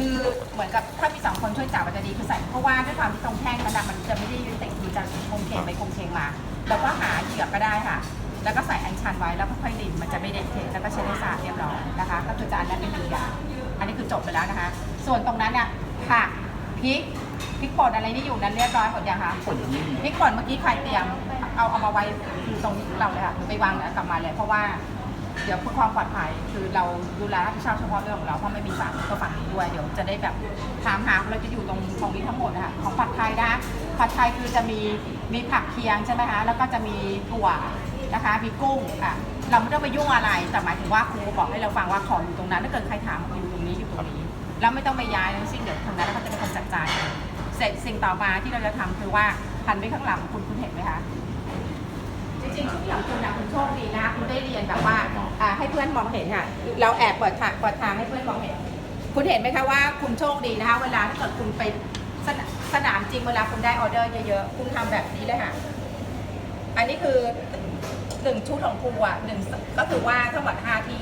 คือเหมือนกับถ้ามีสองคนช่วยจับมันจะดีคือใส่เพราะว่าด้วยความที่ตรงแท่งมันอะมันจะไม่ได้ยืนติดมันจะคงเคงไปคงเคงมา แล้วก็หาเหยือกก็ได้ค่ะ แล้วก็ใส่อันชันไว้แล้วก็ค่อยดินมันจะไม่เด็ดเผ็ดแล้วก็ใช้ได้สะอาดเรียบร้อยนะคะ ก็คือจานนั้นเป็นหนึ่งอย่างอันนี้คือจบไปแล้วนะคะ ส่วนตรงนั้นเนี่ยผักพริกพริกป่นอะไรนี่อยู่นั้นเรียบร้อยหมดยังคะผลยังไม่มีพริกป่นเมื่อกี้ใครเตรียมเอาเอามาไว้คือตรงนี้เราเลยค่ะไปวางแล้วกลับมาเลยเพราะว่า เดี๋ยวเพื่อความปลอดภัยคือเราดูแลรับผิดชอบเฉพาะเรื่องของเราเพราะไม่มีฝั่งก็ฝั่งนี้ด้วยเดี๋ยวจะได้แบบถามหาเราจะอยู่ตรงตรงนี้ทั้งหมดนะคะของผัดไทยนะผัดไทยคือจะมีมีผักเคียงใช่ไหมคะแล้วก็จะมีถั่วนะคะมีกุ้งอะเราไม่ต้องไปยุ่งอะไรแต่หมายถึงว่าครูบอกให้เราฟังว่าของอยู่ตรงนั้นถ้าเกิดใครถามอยู่ตรงนี้อยู่ตรงนี้แล้วไม่ต้องไปย้ายทั้งสิ้นเดี๋ยวทางนั้นเขาจะเป็นคนจัดการเองเสร็จสิ่งต่อมาที่เราจะทำคือว่าหันไปข้างหลังคุณคุณเห็นไหมคะ จริงๆที่ของคุณนะคุณโชคดีนะคุณได้เรียนแบบว่าอ่าให้เพื่อนมองเห็นค่ะเราแอบเปิดทางเปิดทางให้เพื่อนมองเห็น คุณเห็นไหมคะว่าคุณโชคดีนะคะ เวลาที่เกิดคุณไปสนสนามจริงเวลาคุณได้ออเดอร์เยอะๆคุณทำแบบนี้เลยค่ะ อันนี้คือหนึ่งชุดของครูอะหนึ่งก็คือว่าทั้งหมดห้าที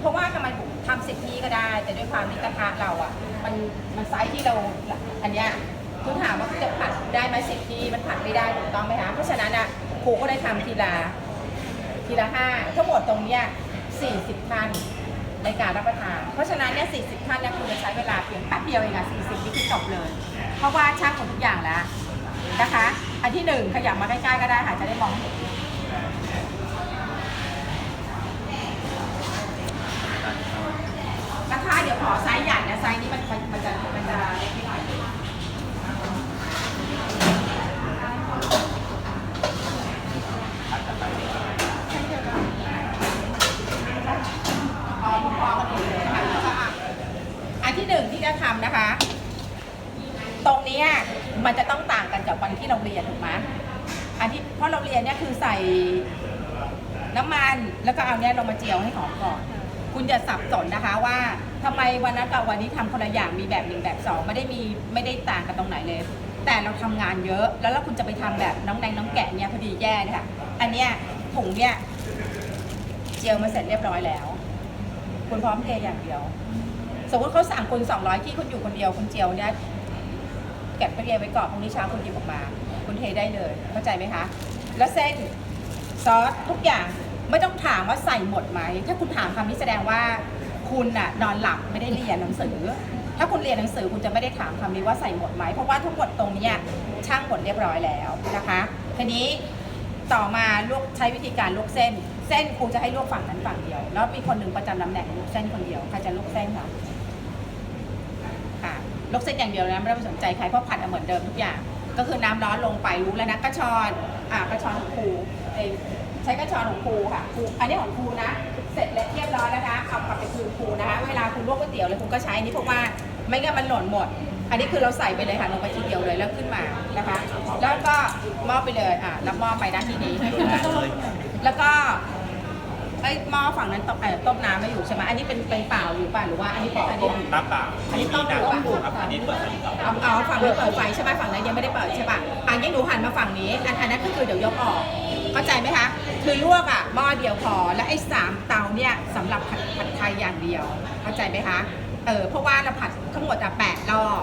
เพราะว่าทำไมทำสิบทีก็ได้ แต่ด้วยความที่กระทะเราอะ มันมันไซส์ที่เราอันเนี้ย คุณถามว่าจะผัดได้ไหมสิบทีมันผัดไม่ได้ถูกต้องไหมคะเพราะฉะนั้นอะครูก็ได้ทำทีละทีละห้าทั้งหมดตรงเนี้ยสี่สิบท่านในการรับประทาน เพราะฉะนั้นเนี่ยสี่สิบท่านเนี่ยคุณจะใช้เวลาเพียงแป๊บเดียวเองอะสี่สิบนี่คือจบเลย เพราะว่าช่างหมดทุกอย่างแล้วนะคะ อันที่หนึ่งขยับมาใกล้ๆก็ได้ค่ะจะได้มองเห็นนะคะเดี๋ยวขอไซส์ใหญ่นะไซส์นี้มันมันมันจะมันจะเล็กนิดหน่อยอ๋อพอๆกันหมดเลยนะคะแล้วก็อะอันที่หนึ่งที่จะทำนะคะ ตรงเนี้ยมันจะต้องต่างกันจากวันที่เราเรียนถูกไหมอันที่เพราะเราเรียนเนี่ยคือใส่น้ำมันแล้ว ก็เอาเนี้ยลงมาเจียวให้หอมก่อน คุณจะสับสนนะคะว่าทำไมวันนั้นกับวันนี้ทำคนละอย่างมีแบบหนึ่งแบบสองไม่ได้มีไม่ได้ต่างกันตรงไหนเลย แต่เราทำงานเยอะ แล้วแล้วคุณจะไปทำแบบน้องแดงน้องแกะเนี่ยพอดีแย่เลยค่ะอันเนี้ยถุงเนี่ยเจียวมาเสร็จเรียบร้อยแล้ว คุณพร้อมเทอย่างเดียว สมมติเขาสั่งคุณ200ที่คุณอยู่คนเดียวคุณเจียวเนี่ยเก็บไปเรียนไว้ก่อนพรุ่งนี้เช้าคุณหยิบออกมา คุณเทได้เลย เข้าใจไหมคะ แล้วเส้นซอสทุกอย่าง ไม่ต้องถามว่าใส่หมดไหม ถ้าคุณถามคำนี้แสดงว่าคุณน่ะนอนหลับไม่ได้เรียนหนังสือ ถ้าคุณเรียนหนังสือคุณจะไม่ได้ถามคำนี้ว่าใส่หมดไหม เพราะว่าทั้งหมดตรงเนี้ยช่างหมดเรียบร้อยแล้วนะคะทีนี้ต่อมาลวกใช้วิธีการลวกเส้น เส้นครูจะให้ลวกฝั่งนั้นฝั่งเดียว แล้วมีคนหนึ่งประจำตำแหน่งลวกเส้นคนเดียวใครจะลวกเส้นคะค่ะลวกเส้นอย่างเดียวนะไม่ต้องสนใจใครเพราะผัดเหมือนเดิมทุกอย่าง ก็คือน้ำร้อนลงไปรู้แล้วนะกระชอนอ่ากระชอนของครูเอ้ ใช้กระชอนของครูค่ะครูอันนี้ของครูนะ เสร็จแล้วเรียบร้อยนะคะเอากลับไปคืนครูนะคะ เวลาคุณลวกก๋วยเตี๋ยวเลยคุณก็ใช้อันนี้เพราะว่าไม่งั้นมันหล่นหมด อันนี้คือเราใส่ไปเลยค่ะลงไปทีเดียวเลยแล้วขึ้นมานะคะ แล้วก็มอบไปเลยอะรับมอบไปนะทีนี้แล้วก็ไอ้หม้อฝั่งนั้นต้มเอ่อต้มน้ำไม่อยู่ใช่ไหมอันนี้เป็นเป็นเปล่าอยู่ป่ะหรือว่าอันนี้เป็นอันนี้น้ำเปล่าอันนี้ต้มอยู่ป่ะครับอันนี้เปิดไฟก่อนเอาเอาฝั่งนี้เปิดไฟใช่ไหมฝั่งนั้นยังไม่ได้เปิดใช่ป่ะอันนี้หนูหันมาฝั่งนี้อันอันนั้นก็คือเดี๋ยวยกออก เข้าใจไหมคะ คือลวกอะหม้อเดียวพอ และไอ้สามเตาเนี่ยสำหรับผัดผัดไทยอย่างเดียว เข้าใจไหมคะ เออเพราะว่าเราผัดทั้งหมดอะแปดรอบ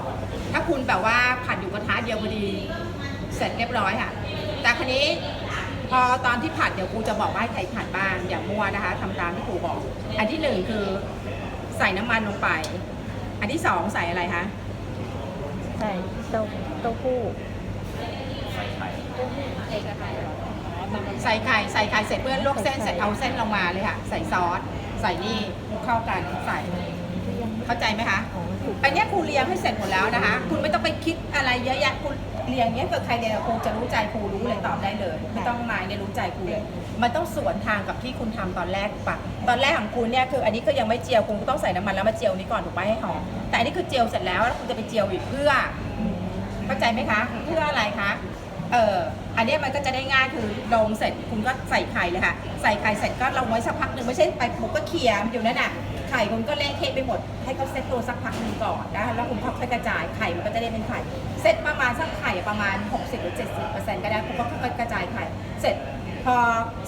ถ้าคุณแบบว่าผัดอยู่กระทะเดียวพอดี เสร็จเรียบร้อยค่ะ แต่คราวนี้พอตอนที่ผัดเดี๋ยวครูจะบอกว่าให้ใครผัดบ้างอย่ามั่วนะคะทำตามที่ครูบอก อันที่หนึ่งคือใส่น้ำมันลงไป อันที่สองใส่อะไรคะใส่เต้าเต้าหู้ใส่ไข่ ใส่ไข่ใส่ไข่เสร็จเพื่อนลวกเส้นเสร็จเอาเส้นลงมาเลยค่ะ ใส่ซอสใส่นี่คลุกเข้ากันใส่เข้าใจไหมคะอ๋อถูกอันเนี้ยครูเรียงให้เสร็จหมดแล้วนะคะ คุณไม่ต้องไปคิดอะไรเยอะแยะคุณเรียงเนี้ยเกิดใครเรียนกับครูจะรู้ใจครูรู้เลยตอบได้เลย ไม่ต้องมาเนี่ยรู้ใจครูเลยมันต้องสวนทางกับที่คุณทำตอนแรกปะตอนแรกของคุณเนี่ยคืออันนี้ก็ยังไม่เจียวคุณก็ต้องใส่น้ำมันแล้วมาเจียวนี้ก่อนถูกไหมให้หอมแต่อันนี้คือเจียวเสร็จแล้วแล้วคุณจะไปเจียวอีกเพื่อเข้าใจไหมคะ เพื่ออะไรคะเออ อันนี้มันก็จะได้ง่ายคือลงเสร็จคุณก็ใส่ไข่เลยค่ะ ใส่ไข่เสร็จก็ลงไว้สักพักหนึ่งไม่ใช่ไปปุ๊บก็เขี่ยมันอยู่นั่นน่ะไข่คุณก็เละเทะไปหมดให้เขาเซ็ตตัวสักพักหนึ่งก่อนนะคะแล้วคุณค่อยๆกระจายไข่มันก็จะได้เป็นไข่เสร็จประมาณสักไข่ประมาณ 60หรือ70เปอร์เซ็นต์ก็ได้คุณก็ค่อยกระจายไข่เสร็จพอ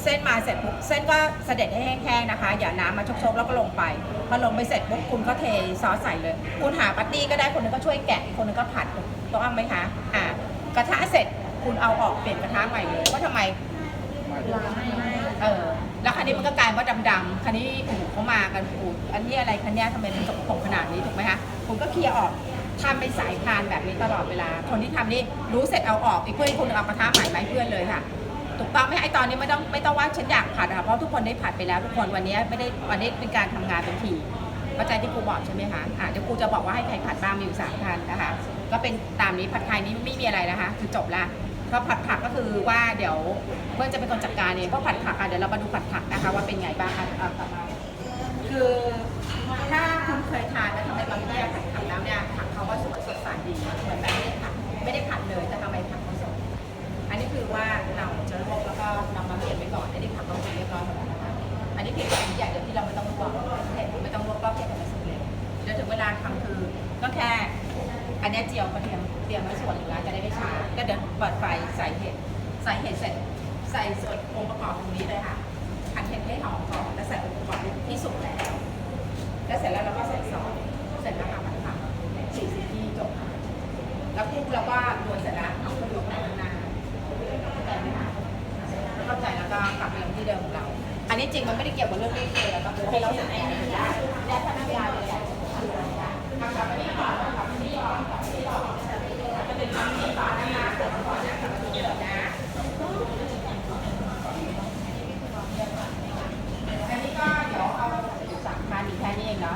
เส้นมาเสร็จปุ๊บเส้นก็เสด็จให้แห้งๆนะคะ อย่าน้ำมาชกๆแล้วก็ลงไป พอลงไปเสร็จปุ๊บคุณก็เทซอสใส่เลย คุณหาปาร์ตี้ก็ได้คนหนึงก็ช่วยแกะคนหนึงก็ผัดต้องไหมคะอ่ากระทะเสร็จ คุณเอาออกเปลี่ยนกระทะใหม่เลยว่าทำไมเออแล้วคันนี้มันก็กลายว่าดำๆคันนี้โอ้โหเขามากันอูอันนี้อะไรคันนี้ทำไมมันสกปรกขนาดนี้ถูกไหมคะผมก็เคลียร์ออกทำเป็นสายพานแบบนี้ตลอดเวลา คนที่ทำนี่รู้เสร็จเอาออกอีกเพื่อนคนนึงเอากระทะใหม่มาให้เพื่อนเลยค่ะถูกต้องไหมไอตอนนี้ไม่ต้องไม่ต้องว่าฉันอยากผัดอะเพราะทุกคนได้ผัดไปแล้วทุกคนวันนี้ไม่ได้วันนี้เป็นการทำงานเป็นทีมเข้าใจที่ครูบอกใช่ไหมคะอะเดี๋ยวครูจะบอกว่าให้ใครผัดบ้างมีอยู่สามพันนะคะ ก็เป็นตามนี้ผัดไทยนี้ไม่มีอะไรนะคะ คือจบละ เพราะผัดผักก็คือว่าเดี๋ยวเพื่อนจะเป็นคนจัดการเองเพราะผัดผักอะเดี๋ยวเรามาดูผัดผักนะคะว่าเป็นไงบ้างอะอะกลับมาคือถ้าคุณเคยทานแล้วทำไมบางทีผัดผักแล้วเนี่ยผักเขาก็สวยสดใสดีเหมือนแบบไม่ได้ผัดไม่ได้ผัดเลยแต่ทำไมผักเขาสดอันนี้คือว่าเราจะลวกแล้วก็นำมาเปลี่ยนไปก่อนอันนี้ผักเราเตรียเรียบร้อยหมดแล้วนะคะอันนี้เพียง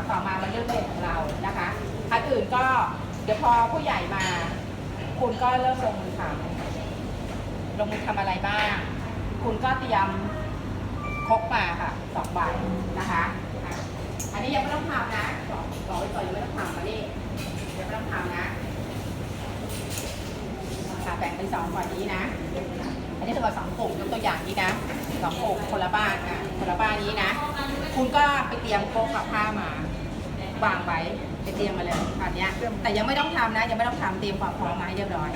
ต่อมามันเรื่องเลขของเรานะคะอันอื่นก็เดี๋ยวพอผู้ใหญ่มา คุณก็เริ่มลงมือทำลงมือทำอะไรบ้าง คุณก็เตรียมคกมาค่ะสองใบนะคะ นี้ยังไม่ต้องทำนะบอกบอกไว้ก่อนยังไม่ต้องทำมานี่ยังไม่ต้องทำนะค่ะแบ่งเป็นสองก่อนนี้นะ อันนี้ถือว่าสองกลุ่มยกตัวอย่างนี้นะสองกลุ่มคนละบ้านอะคนละบ้านนี้นะ คุณก็ไปเตรียมโคกกับผ้ามาวางไว้ไปเตรียมมาเลยอันนี้แต่ยังไม่ต้องทำนะยังไม่ต้องทำเตรียมความพร้อมมาให้เรียบร้อย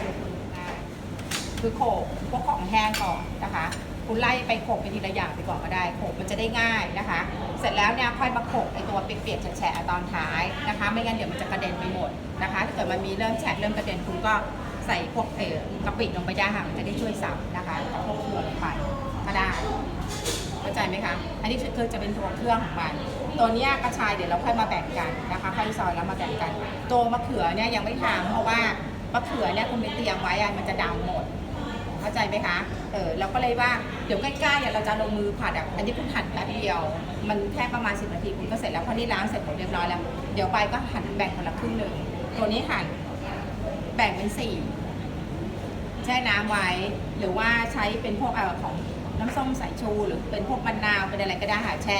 คือโขกพวกของแห้งก่อนนะคะ คุณไล่ไปโขกไปทีละอย่างไปก่อนก็ได้โขกมันจะได้ง่ายนะคะ เสร็จแล้วเนี่ยค่อยมาโขกไอตัวเปียกๆแฉะๆตอนท้ายนะคะ ไม่งั้นเดี๋ยวมันจะกระเด็นไปหมดนะคะ ถ้าเกิดมันมีเริ่มแฉะเริ่มกระเด็นคุณก็ใส่พวกเออกะปิลงไปได้ค่ะมันจะได้ช่วยซับนะคะกับพวกเครื่องลงไปก็ได้เข้าใจไหมคะ อันนี้คือจะเป็นตัวเครื่องของมันตัวเนี้ยกระชายเดี๋ยวเราค่อยมาแบ่งกันนะคะค่อยซอยแล้วมาแบ่งกัน ตัวมะเขือเนี่ยยังไม่ทำเพราะว่ามะเขือเนี่ยคุณไปเตรียมไว้อะมันจะดำหมด เข้าใจไหมคะเออเราก็เลยว่าเดี๋ยวใกล้ๆเนี่ยเราจะลงมือผัดอะอันนี้คุณหั่นแป๊บเดียว มันแค่ประมาณ 10นาทีคุณก็เสร็จแล้วเพราะนี่ล้างเสร็จหมดเรียบร้อยแล้ว เดี๋ยวไปก็หั่นแบ่งคนละครึ่งหนึ่งตัวนี้หั่นแบ่งเป็นสี่แช่น้ำไว้ หรือว่าใช้เป็นพวกเอ่อของน้ำส้มสายชู หรือเป็นพวกมะนาวเป็นอะไรก็ได้หาแช่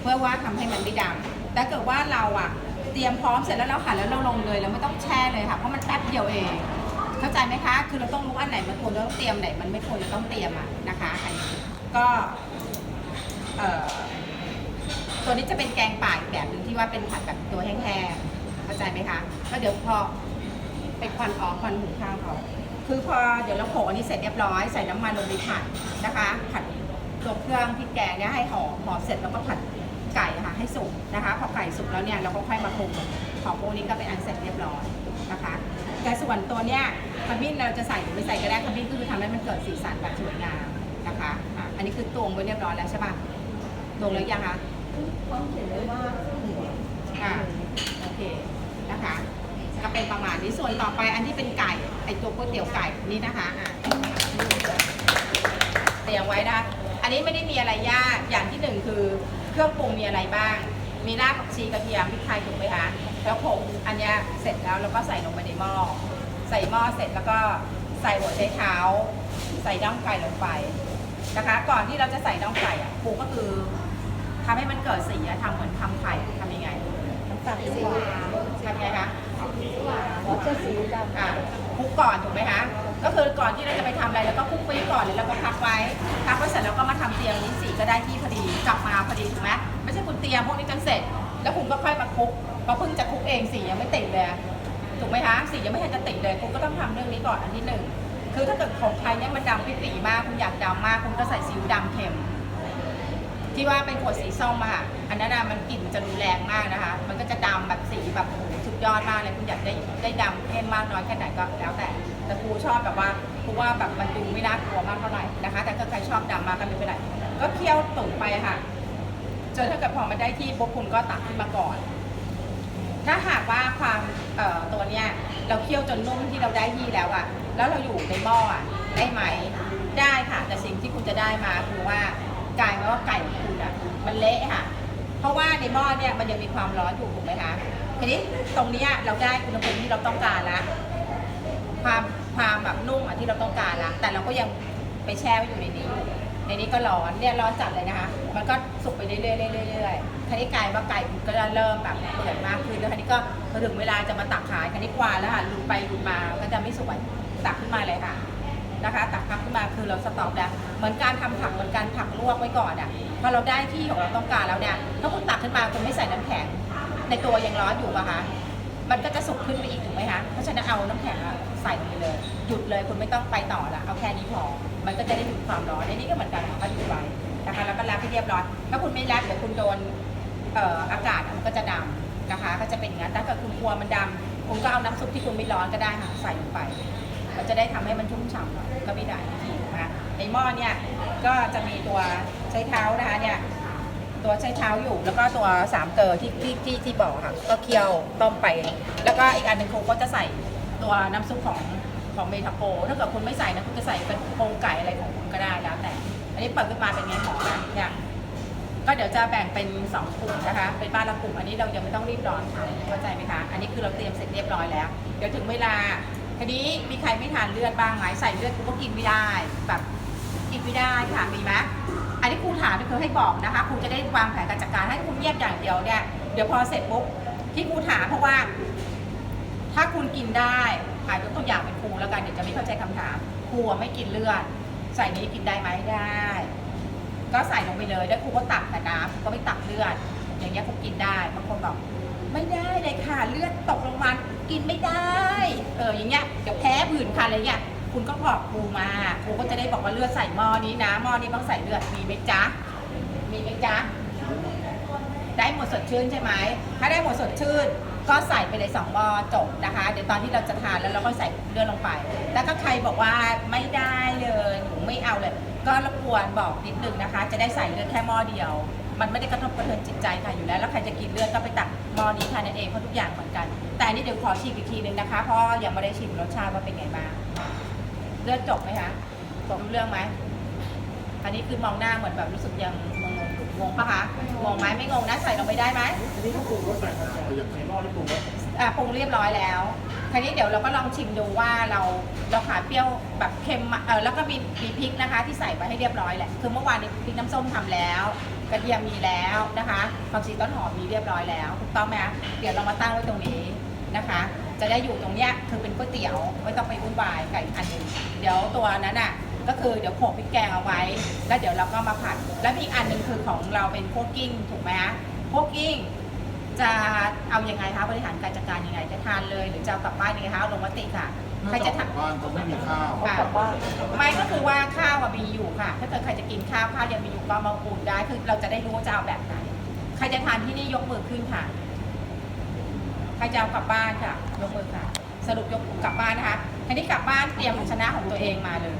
เพื่อว่าทำให้มันไม่ดำแต่เกิดว่าเราอะเตรียมพร้อมเสร็จแล้วเราหั่นแล้วเราลงเลยเราไม่ต้องแช่เลยค่ะเพราะมันแป๊บเดียวเอง เข้าใจไหมคะ คือเราต้องรู้อันไหนมันควรจะต้องเตรียมไหนมันไม่ควรจะต้องเตรียมอะนะคะอันนี้ก็เอ่อตัวนี้จะเป็นแกงป่าอีกแบบหนึ่งที่ว่าเป็นผัดแบบตัวแห้งๆเข้าใจไหมคะก็เดี๋ยวพอไปควันออกควันหุงข้าวเขาคือพอเดี๋ยวเราโขลกอันนี้เสร็จเรียบร้อยใส่น้ำมันลงไปผัดนะคะ ผัดตัวเครื่องพริกแกงเนี่ยให้หอมหอมเสร็จแล้วก็ผัดไก่ค่ะให้สุกนะคะ พอไก่สุกแล้วเนี่ยเราก็ค่อยมาปรุงของพวกนี้ก็เป็นอันเสร็จเรียบร้อยนะคะ แต่ส่วนตัวเนี้ย ขมิ้นเราจะใส่หรือไม่ใส่ก็ได้ขมิ้นก็คือทำให้มันเกิดสีสันแบบสวยงามนะคะอะอันนี้คือตวงไว้เรียบร้อยแล้วใช่ปะตวงแล้วยังคะต้องเขียนไว้ว่าหัวอะโอเคนะคะก็เป็นประมาณนี้ส่วนต่อไปอันที่เป็นไก่ไอตัวก๋วยเตี๋ยวไก่นี่นะคะอะเตรียมไว้นะอันนี้ไม่ได้มีอะไรยากอย่างที่หนึ่งคือเครื่องปรุงมีอะไรบ้าง มีรากผักชีกระเทียมพริกไทยถูกไหมคะแล้วผงอันเนี้ยเสร็จแล้วเราก็ใส่ลงไปในหม้อ ใส่หม้อเสร็จแล้วก็ใส่หัวไชเท้า ใส่น่องไก่ลงไปนะคะ ก่อนที่เราจะใส่น่องไก่อะปรุงก็คือทำให้มันเกิดสีอะทำเหมือนทำไข่อะทำยังไงน้ำตาลสีหวานทำไงคะเขาจะสีดำอะคลุกก่อนถูกไหมคะ ก็คือก่อนที่เราจะไปทำอะไรแล้วก็คลุกไว้ก่อนหรือเราก็พักไว้พักไว้เสร็จแล้วก็มาทำเตียงนี้สีก็ได้ที่พอดีกลับมาพอดีถูกไหมไม่ใช่คุณเตรียมพวกนี้จนเสร็จ แล้วคุณก็ค่อยมาคลุกเพราะเพิ่งจะคลุกเองสียังไม่ติดเลย ถูกไหมคะสียังไม่ทันจะติดเลยคุณก็ต้องทำเรื่องนี้ก่อนอันที่หนึ่งคือถ้าเกิดของไทยเนี่ยมันดำปิดๆมากคุณอยากดำมากคุณก็ใส่ซิวดำเค็ม ที่ว่าเป็นขวดสีส้มอะค่ะอันนั้นอะมันกลิ่นจะรุนแรงมากนะคะ มันก็จะดำแบบสีแบบโอ้โหสุดยอดมากเลยคุณอยากได้ได้ดำเข้มมากน้อยแค่ไหนก็แล้วแต่ แต่ครูชอบแบบว่าครูว่าแบบมันดูไม่น่ากลัวมากเท่าไหร่นะคะ แต่ถ้าใครชอบดำมากก็ไม่เป็นไรก็เคี่ยวตุ๋นไปค่ะจนถ้าเกิดพอมันได้ที่ปุ๊บคุณก็ตักขึ้นมาก่อน ถ้าหากว่าความเอ่อตัวเนี้ยเราเคี่ยวจนนุ่มที่เราได้ที่แล้วอะแล้วเราอยู่ในหม้ออะได้ไหม ได้ค่ะ แต่สิ่งที่คุณจะได้มาคือว่ากลายมาว่าไก่ของคุณอะมันเละค่ะ เพราะว่าในหม้อเนี่ยมันยังมีความร้อนอยู่ถูกไหมคะทีนี้ตรงเนี้ยเราได้อุณหภูมิที่เราต้องการล้วความความแบบนุ่มอะที่เราต้องการละแต่เราก็ยังไปแช่ไว้อยู่ในนี้อยู่ในนี้ก็ร้อนเนี่ยร้อนจัดเลยนะคะ มันก็สุกไปเรื่อยๆเรื่อยๆ เรื่นี้ไก่ว่าไก่มันก็เริ่มแบบเปื่อยมากขึ้นแล้วทีนี้ก็พอถึงเวลาจะมาตักขายทีนี้กว่าแล้วค่ะลุดไปลุดมาก็จะไม่สวยตักขึ้นมาเลยค่ะนะคะ ตักพักขึ้นมาคือเราสต็อปแล้วเหมือนการทำผักเหมือนการผักลวกไว้ก่อนอะพอเราได้ที่ของเราต้องการแล้วเนี่ยถ้าคุณตักขึ้นมาคุณไม่ใส่น้ำแข็ง ในตัวยังร้อนอยู่ปะคะมันก็จะสุกขึ้นไปอีกถูกไหมคะ เพราะฉะนั้นเอาน้ำแข็งใส่ลงไปเลย หยุดเลยคุณไม่ต้องไปต่อละเอาแค่นี้พอ มันก็จะได้หยุดความร้อนในนี้ก็เหมือนกันก็หยุดไว้นะคะ แล้วก็รับให้เรียบร้อย ถ้าคุณไม่รับเดี๋ยวคุณโดน เอ่ออากาศมันก็จะดำนะคะ ก็จะเป็นอย่างนั้นถ้าเกิดคุณกลัวมันดำคุณก็เอาน้ำซุปที่คุณไม่ร้อนก็ได้ค่ะใส่ลงไป มันจะได้ทำให้มันชุ่มฉ่ำหน่อยก็ไม่ได้ทีนะคะในหม้อเนี่ยก็จะมีตัวใช้เท้านะคะเนี่ยตัวใช้เท้าอยู่แล้วก็ตัวสามเกลอที่ที่ที่ที่บอกค่ะ ก็เคี่ยวต้มไป แล้วก็อีกอันหนึ่งครูก็จะใส่ตัวน้ำซุปของของเมทาโกถ้าเกิดคุณไม่ใส่นะคุณจะใส่เป็นโครงไก่อะไรของคุณก็ได้แล้วแต่ อันนี้เปิดขึ้นมาเป็นไงหอมนะเนี่ย ก็เดี๋ยวจะแบ่งเป็นสองกลุ่มนะคะ เป็นบ้านละกลุ่ม อันนี้เรายังไม่ต้องรีบร้อนค่ะเข้าใจไหมคะ อันนี้คือเราเตรียมเสร็จเรียบร้อยแล้ว เดี๋ยวถึงเวลา ทีนี้มีใครไม่ทานเลือดบ้างไหมใส่เลือดคุก็กินไม่ได้ แบบกินไม่ได้ค่ะ มีไหมอันนี้ครูถามนี่คือให้บอกนะคะ ครูจะได้วางแผนการจัดการให้คุณเงียบอย่างเดียวเนี่ย เดี๋ยวพอเสร็จปุ๊บที่ครูถามเพราะว่า ถ้าคุณกินได้อ่ายกตัวอย่างเป็นครูแล้วกัน เดี๋ยวจะไม่เข้าใจคำถาม ครูไม่กินเลือด ใส่นี้กินได้ไหมได้ ก็ใส่ลงไปเลยแล้วครูก็ตักแต่น้ำครูก็ไม่ตักเลือด อย่างเงี้ยครูกินได้บางคนบอกไม่ได้เลยค่ะเลือดตกลงมากินไม่ได้ เอออย่างเงี้ยเดี๋ยวแพ้ผื่นคันอะไรเงี้ยคุณก็บอกครูมาครูก็จะได้บอกว่าเลือดใส่หม้อนี้นะหม้อนี้ต้องใส่เลือดมีไหมจ๊ะมีไหมจ๊ะได้หมดสดชื่นใช่ไหมถ้าได้หมดสดชื่น ก็ใส่ไปเลยสองหม้อจบนะคะ เดี๋ยวตอนที่เราจะทานแล้วเราก็ใส่เลือดลงไปแต่ถ้าใครบอกว่าไม่ได้เลยหนูไม่เอาเลย ก็รบกวนบอกนิดนึงนะคะ จะได้ใส่เลือดแค่หม้อเดียว มันไม่ได้กระทบกระเทือนจิตใจค่ะอยู่แล้วแล้วใครจะกินเลือดก็ไปตักหม้อนี้ทานนั่นเองเพราะทุกอย่างเหมือนกัน แต่นนี้เดี๋ยวขอชิมอีกทีนึงนะคะเพราะยังไม่ได้ชิมรสชาติว่าเป็นไงบ้างเลือดจบไหมคะจบรู้เรื่องไหมอันนี้คือมองหน้าเหมือนแบบรู้สึกยัง งงปะคะงงไหมไม่งงนะใส่ลงไปได้ไหมอันนี้ก็ปรุงรสใส่มาอย่างในหม้อที่ปรุงรสอะปรุงเรียบร้อยแล้วคราวนี้เดี๋ยวเราก็ลองชิมดูว่าเราเราขาเปรี้ยวแบบเค็มเออแล้วก็มีมีพริกนะคะ ที่ใส่ไปให้เรียบร้อยแหละคือเมื่อวานนี้พริกน้ำส้มทำแล้วกระเทียมมีแล้วนะคะผักชีต้นหอมมีเรียบร้อยแล้วถูกต้องไหมคะเดี๋ยวเรามาตั้งไว้ตรงนี้นะคะ จะได้อยู่ตรงเนี้ยคือเป็นก๋วยเตี๋ยวไม่ต้องไปวุ่นวายกับอีกอันหนึ่งเดี๋ยวตัวนั้นอะ ก็คือเดี๋ยวโขลกพริกแกงเอาไว้ แล้วเดี๋ยวเราก็มาผัด แล้วมีอีกอันหนึ่งคือของเราเป็นโคกกิ้งถูกไหมคะโคกกิ้งจะเอายังไงคะบริหารการจัดการยังไง จะทานเลย หรือจะเอากลับบ้านยังไงคะเอาลงมติค่ะใครจะทานบ้านก็ไม่มีข้าวเอากลับบ้านไม่ก็คือว่าข้าวอะมีอยู่ค่ะ ถ้าเกิดใครจะกินข้าวข้าวยังมีอยู่ก็มาอุ่นได้คือเราจะได้รู้ว่าจะเอาแบบไหนใครจะทานที่นี่ยกมือขึ้นค่ะ ใครจะเอากลับบ้านค่ะยกมือค่ะ สรุปยกกลับบ้านนะคะทีนี้กลับบ้านเตรียมภาชนะของตัวเองมาเลย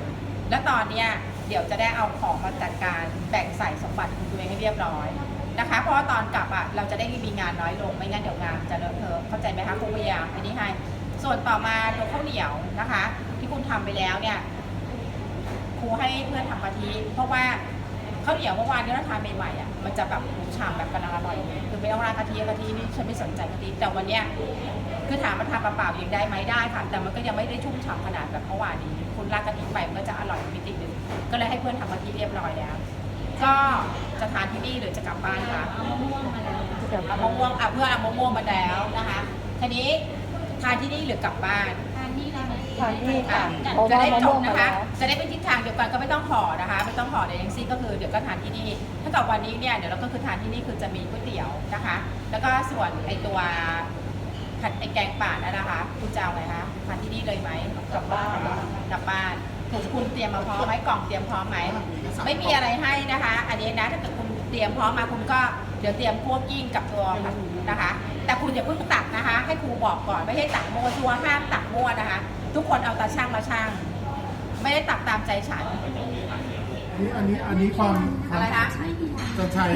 แล้วตอนเนี้ยเดี๋ยวจะได้เอาของมาจัดการแบ่งใส่สมบัติของตัวเองให้เรียบร้อยนะคะ เพราะว่าตอนกลับอะเราจะได้มีงานน้อยลงไม่งั้นเดี๋ยวงานจะเลอะเทอะเข้าใจไหมคะครูพยายามอันนี้ให้ ส่วนต่อมาตัวข้าวเหนียวนะคะ ที่คุณทำไปแล้วเนี่ยครูให้เพื่อนทำกะทิเพราะว่าข้าวเหนียวเมื่อวานที่เราทานใหม่ๆอะมันจะแบบฉ่ำแบบกำลังอร่อยเลยคือไม่ต้องราดกะทิกะทินี่ฉันไม่สนใจกะทิแต่วันเนี้ย คือถามมาทำเปล่าๆยังได้ไหมได้ค่ะ แต่มันก็ยังไม่ได้ชุ่มฉ่ำขนาดแบบเมื่อวานนี้ คุณราดกะทิไปมันก็จะอร่อยมิติหนึ่งก็เลยให้เพื่อนทำกะทิเรียบร้อยแล้ว ก็จะทานที่นี่หรือจะกลับบ้านคะเอามะม่วงมาแล้วเอามะม่วงเอาเพื่อนเอามะม่วงมาแล้วนะคะทีนี้ทานที่นี่หรือกลับบ้านทานนี่ค่ะอะเพราะจะว่าได้มะจม่วบงมานะคะแล้วจะได้เป็นทิศทางเดียวกันก็ไม่ต้องห่อนะคะ ไม่ต้องห่อใดทั้งสิ้นก็คือเดี๋ยวก็ทานที่นี่ ถ้ากับวันนี้เนี่ยเดี๋ยวเราก็คือทานที่นี่คือจะมีก๋วยเตี๋ยวนะคะ แล้วก็ส่วนไอตัว ผัดไอแกงป่านั่นนะคะคุณจะเอาไงคะทานที่นี่เลยไหมกลับบ้านกลับบ้านถุงคุณเตรียมมาพร้อมไหมกล่องเตรียมพร้อมไหมไม่มีอะไรให้นะคะ อันนี้นะถ้าเกิดคุณเตรียมพร้อมมาคุณก็เดี๋ยวเตรียมพวกกิ้งกับตัวนะคะ แต่คุณอย่าเพิ่งตักนะคะ ให้ครูบอกก่อนไม่ให้ตักโมวซัวห้ามตักมั่วนะคะ ทุกคนเอาตาช่างมาช่างไม่ได้ตักตามใจฉันนี่อันนี้อันนี้ความอะไรคะจันชัย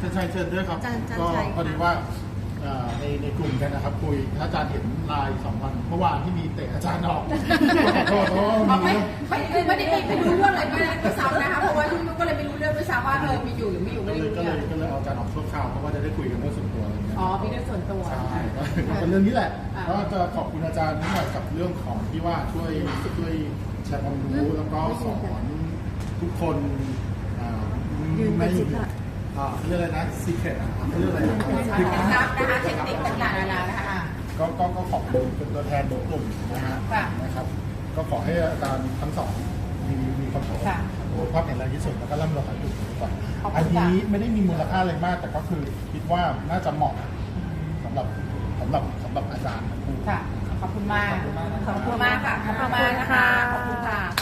จันชัยเชิญด้วยครับจันจันก็ชัยพอดีว่าเอ่อ ในในกลุ่มกันนะครับคุยถ้าอาจารย์เห็นไลายสองวันเมื่อวานที่มีเตะอาจารย์ออกขอโทษเพราะว่าไม่มีไม่ไม่ไม่ได้ไม่รู้เรื่องอะไรไม่ได้ด้วยซ้ำนะคะเพราะว่าลูกก็เลยไม่รู้เรื่องด้วยซ้ำว่าเออมีอยู่หรือไม่อยู่ก็ไม่เลยรู้ก็เลเรื่อยงก็เลยเอาอาจารย์ออกชั่วคราวเพราะว่าจะได้คุยกันเรื่องส่วนตัวอะไรเงี้ยอ๋อมีเรื่องส่วนตัว ใช่ก็เป็นเรื่องนี้แหละอ่า ก็จะขอบคุณอาจารย์นิดหน่อยกับเรื่องของที่ว่าช่วยช่วยแชร์ความรู้แล้วก็สอนทุกคนอ่าไม่ อ่าเขาเรียกอะไรนะซีเครตอะเขาเรียกอะไรนะเคล็ดลับนะคะเทคนิคต่างๆนานานะคะอะ ก็ก็ก็ขอบคุณเป็นตัวแทนของกลุ่มนะฮะค่ะนะครับ ก็ขอให้อาจารย์ทั้งสองมีมีความสุขค่ะสุขภาพแข็งแรงที่สุดแล้วก็ร่ำรวยขายถูกก่อนขอบคุณอันนี้ค่ะไม่ได้มีมูลค่าอะไรมาก แต่ก็คือคิดว่าน่าจะเหมาะสำหรับสำหรับสำหรับอาจารย์ทั้งคู่ ค่ะ ขอบคุณมาก ขอบคุณมากนะครับขอบคุณมากค่ะ ขอบคุณมากนะคะ